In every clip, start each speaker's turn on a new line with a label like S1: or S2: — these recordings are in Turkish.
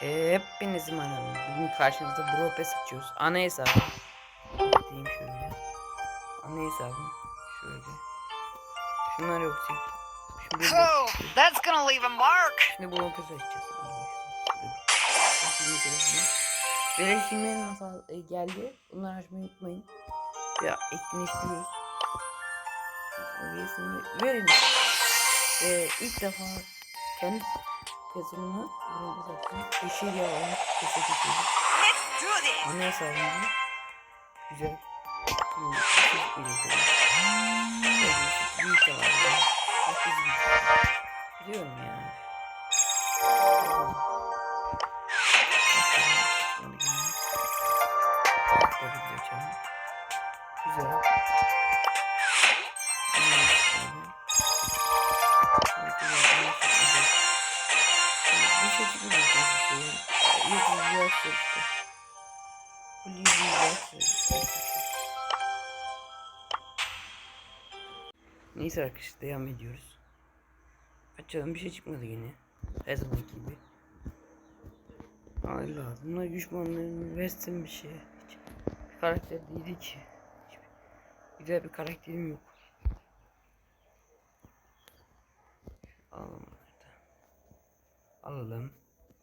S1: Hepinizi merhaba. Bugün karşınızda Bro Pass açıyoruz. Ana hesabı. Diyeyim şöyle. Ana hesabım. Şöyle. Şunlar yok değil. Şimdi,
S2: Oh, that's gonna leave a mark.
S1: şimdi Bro Pass açacağız. Beleşimlerin nasıl e, geldi? Bunları açmayı unutmayın. Ya etkinleştiriyoruz. Üyesini verin. Ve ilk defa kendi Pass açtım. Yeşil yalan. Teşekkür ederim. Ana hesabında güzel. Hmm, çok iyi büyük de var. ya. Neyse arkadaşlar devam ediyoruz. Açalım bir şey çıkmadı yine. Her zamanki gibi. Ay lazım. Bunlar düşmanların versin bir şey. Hiç bir karakter değildi ki. Güzel bir karakterim yok. Alalım. Alalım.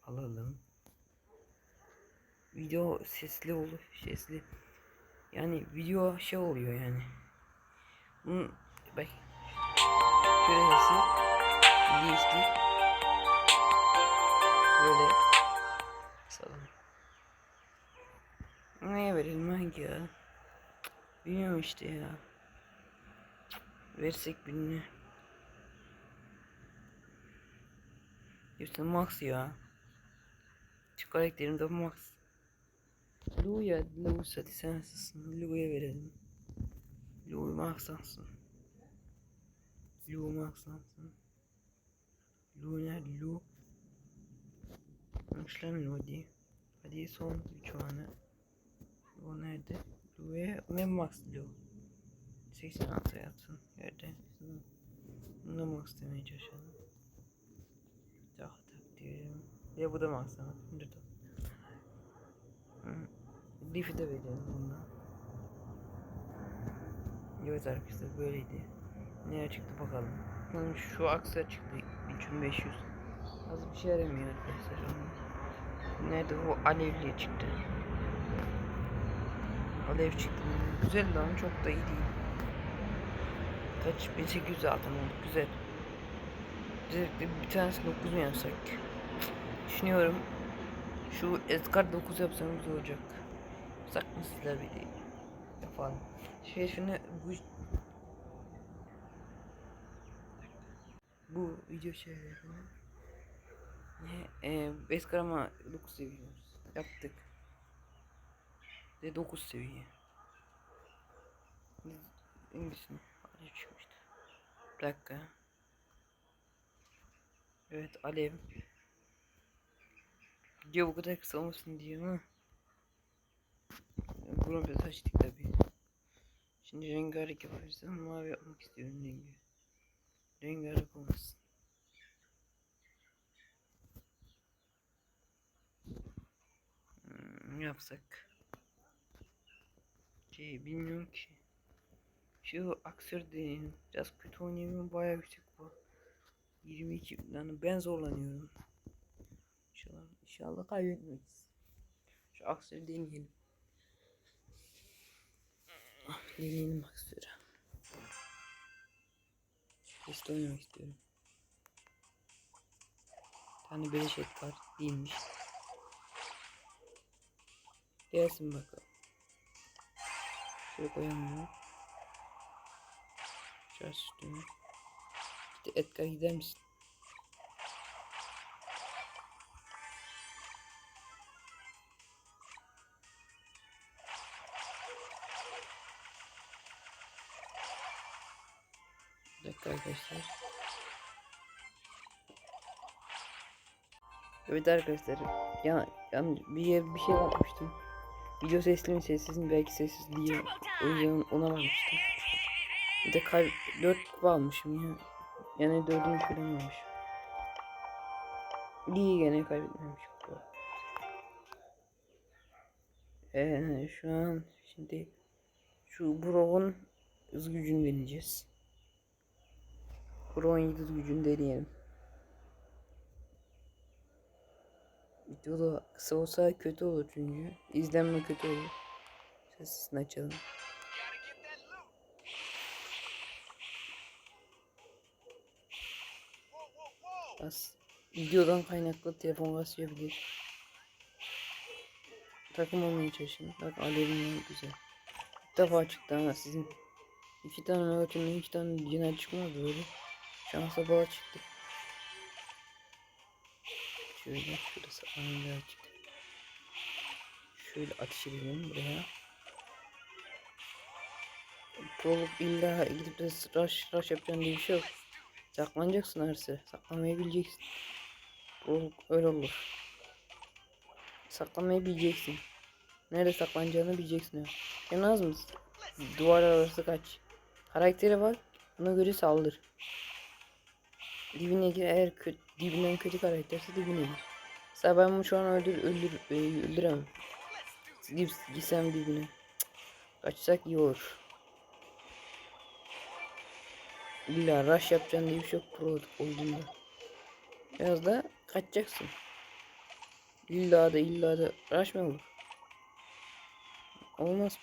S1: Alalım. Video sesli olur sesli. Yani video şey oluyor yani. Bunun, bak. Şurası değişti böyle. Salın. Neye verelim? Hangi ya? Bilmiyorum işte ya. Versek birine Hepsi max ya şu karakterim de max Lu'ya, Lu hadi sen nasılsın? Lu'ya verelim. Lu maksansın. Lu maksansın. Lu nerede? Lu. Başlamayın hadi. Hadi son üç anı. Lu nerede? Lu'ya ne max Lu? 86 yapsın. Nerede? Ne max demeye çalışalım. Daha takdirim. Ya bu da max sana. Şimdi de. De verelim bundan. Evet arkadaşlar böyleydi. Neye çıktı bakalım. Bakalım şu aksa çıktı 3500. Az bir şey yaramıyor arkadaşlar. Nerede bu alevli çıktı. Alev çıktı. Güzel lan çok da iyi değil. Kaç 1800 zaten oldu güzel. Özellikle bir tanesi 9 mu yapsak? Düşünüyorum. Şu Edgar 9 yapsam güzel olacak. Sakın sizler bir. Şey şunu bu bu video şeylerini ne e, Edgar ama 9 seviyoruz. Yaptık. De 9 seviye. İngilizce çıkmıştı. Bir dakika. Evet alev. Video bu kadar kısa olmasın diye ama bunu biraz açtık tabi. Şimdi rengarenk yapıyoruz ama mavi yapmak istiyorum rengi. Rengarenk olmasın. Hmm, ne yapsak? Şey bilmiyorum ki. Şu aksör deneyelim. Biraz kötü oynayamıyorum bayağı yüksek bu. 22 yani ben zorlanıyorum. İnşallah, kaybetmeyiz. Şu aksörü deneyelim. Deneyelim aksörü. Test oynamak istiyorum. Tane beleş et var. Değilmiş. Gelsin bakalım. Şöyle bunu. Şöyle üstüne. İşte Edgar gider misin? Dakika arkadaşlar. Evet arkadaşlar. Ya, yani bir bir şey bakmıştım. Video sesli mi sessiz mi belki sessiz diye. O yüzden ona bakmıştım. Bir de kal 4 kupa almışım ya. Yani dördüncü falan almışım. İyi gene kaybetmemiş kupa. Ee, şu an şimdi şu Brock'un hız gücünü deneyeceğiz. Brock'un hız gücünü deneyelim. Videoda kısa olsa kötü olur çünkü. İzlenme kötü olur. Sesini açalım. Bas. Videodan kaynaklı telefon kasıyabilir. Takım olmaya çalışın. Bak alevim güzel. İlk defa çıktı ama sizin. iki tane Megatron'un iki tane Ciner çıkmadı böyle. Şansa bala çıktı. Şöyle şurası aynı çıktı. Şöyle ateş edelim buraya. Prolog illa gidip de rush, rush yapacaksın diye bir şey yok. Saklanacaksın her sıra. Saklamayı bileceksin. Prolog öyle olur. Saklamayı bileceksin. Nerede saklanacağını bileceksin ya. En az mı? Duvar arası kaç. Karaktere bak. Buna göre saldır. Dibine gir. Eğer kötü, dibinden kötü karakterse dibine gir. Mesela ben bunu şu an öldür, öldür, e, öldüremem. Gir, girsem dibine. Kaçsak iyi olur. İlla rush yapacaksın diye bir şey yok pro olduğunda. Biraz da kaçacaksın. İlla da illa da rush mı olur? Olmaz.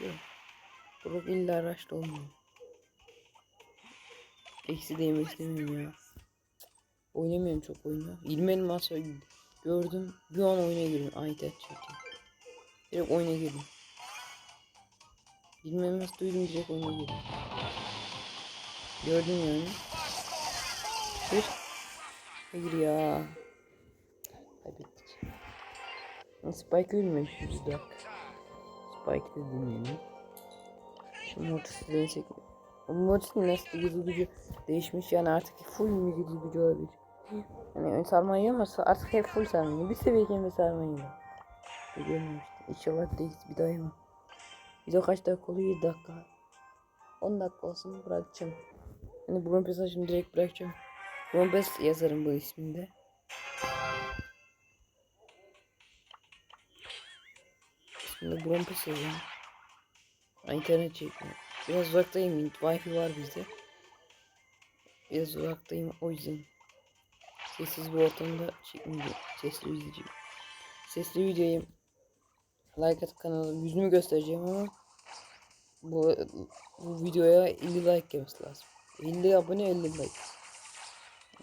S1: Yok. Brock illa rush da olmuyor. Eksi de yemek istemiyorum ya. Oynamıyorum çok oyunu. 20 elmas var. gördüm. Bir an oyuna girdim. Ay tet çektim. Direkt oyuna girdim. 20 elmas duydum direkt oyuna girdim. Gördün yani. Bir. Hayır ya. Kaybettik. Spike ölmemiş yüzde dakika. Spike'ı da dinleyelim. Şu Mortis'i denesek Mortis'in nasıl yıldız gücü değişmiş yani artık full mü yıldız gücü olabilir. Yani sarmayı ama artık hep full sarmayı. Bir seviyeyken bir sarmayı. Biliyorum işte. İnşallah değil bir daha yemem. Video kaç dakika oluyor? 7 dakika. 10 dakika olsun bırakacağım. Hani Brumpes'a şimdi direkt bırakacağım. Brumpes yazarım bu isminde. İsminde Brumpes yazarım. Ay, internet çekmiyor. Biraz uzaktayım. Wi-Fi var bizde. Biraz uzaktayım o yüzden. Sessiz bir ortamda çekmeyeceğim. Sesli izleyeceğim. Sesli videoyu like at kanalı yüzümü göstereceğim ama bu, bu videoya 50 like gelmesi lazım. 50 abone 50 like.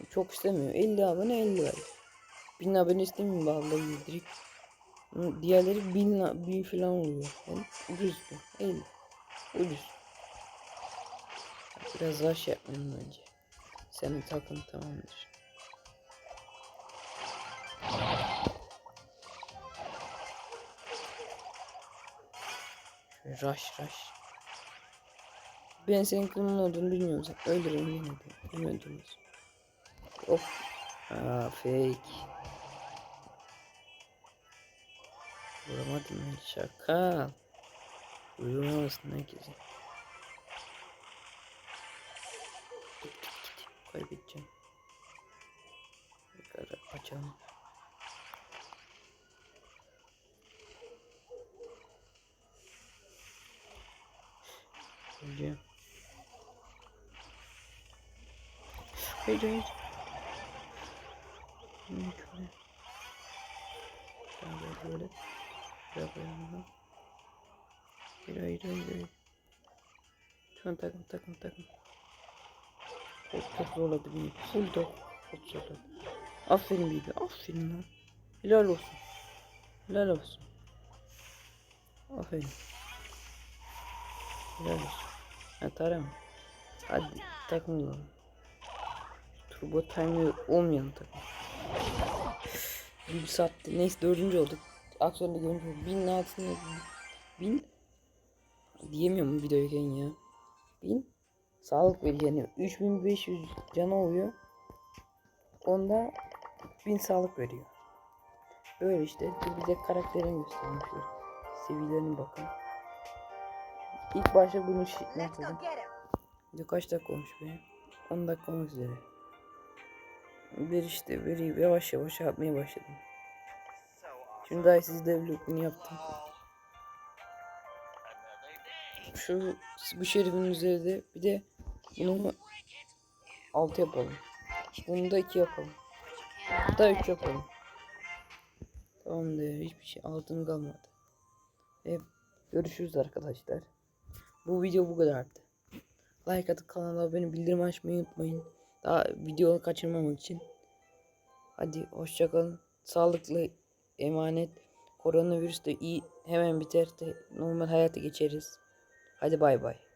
S1: Çok istemiyorum. 50 abone 50 like. 1000 abone istemiyorum vallahi direkt. Diğerleri 1000 la- bin falan oluyor. Yani ucuz bu. 50. Ucuz. Biraz rush yapmam önce. Senin takım tamamdır. Rush rush. Ben senin kimin olduğunu bilmiyorum. Sen öldürün yine de. Öldürmüş? Of. Aa fake. Vuramadım ben şaka. Uyumamasın herkese. Kaybedeceğim. Yukarı açalım. Öleceğim. Hayır hayır. Şöyle. Şöyle böyle. Şöyle koyalım. Hayır hayır hayır an takım takım takım. Çok zorladı beni. Full dog. Çok zorladı. Aferin Bibi. Aferin lan. Helal olsun. Helal olsun. Aferin. Helal olsun. Ha tarım. Hadi takım olalım. Turbo timer olmayan takım. Bir saatte neyse dördüncü olduk. Aksiyonda görmüş olduk. Binin altında bin diyemiyorum videoyken ya. Bin sağlık veriyor yani 3500 canı oluyor. Onda bin sağlık veriyor. Böyle işte. Bir de karakterini göstereyim şöyle. Seviyelerine bakın. İlk başta bunu şişme
S2: him.
S1: Video kaç dakika olmuş be? 10 dakika olmak üzere. Bir işte bir yavaş yavaş yapmaya başladım. Şimdi daha siz de vlogunu yaptım. şu bu şerifin üzerinde bir de bunu 6 yapalım. Bunu da 2 yapalım. Hatta 3 yapalım. Tamamdır. Hiçbir şey altın kalmadı. Ve görüşürüz arkadaşlar. Bu video bu kadardı. Like atıp kanala abone bildirim açmayı unutmayın. Daha video kaçırmamak için. Hadi hoşçakalın. Sağlıklı emanet. Koronavirüs de iyi hemen biter de normal hayata geçeriz. Hadi bay bay.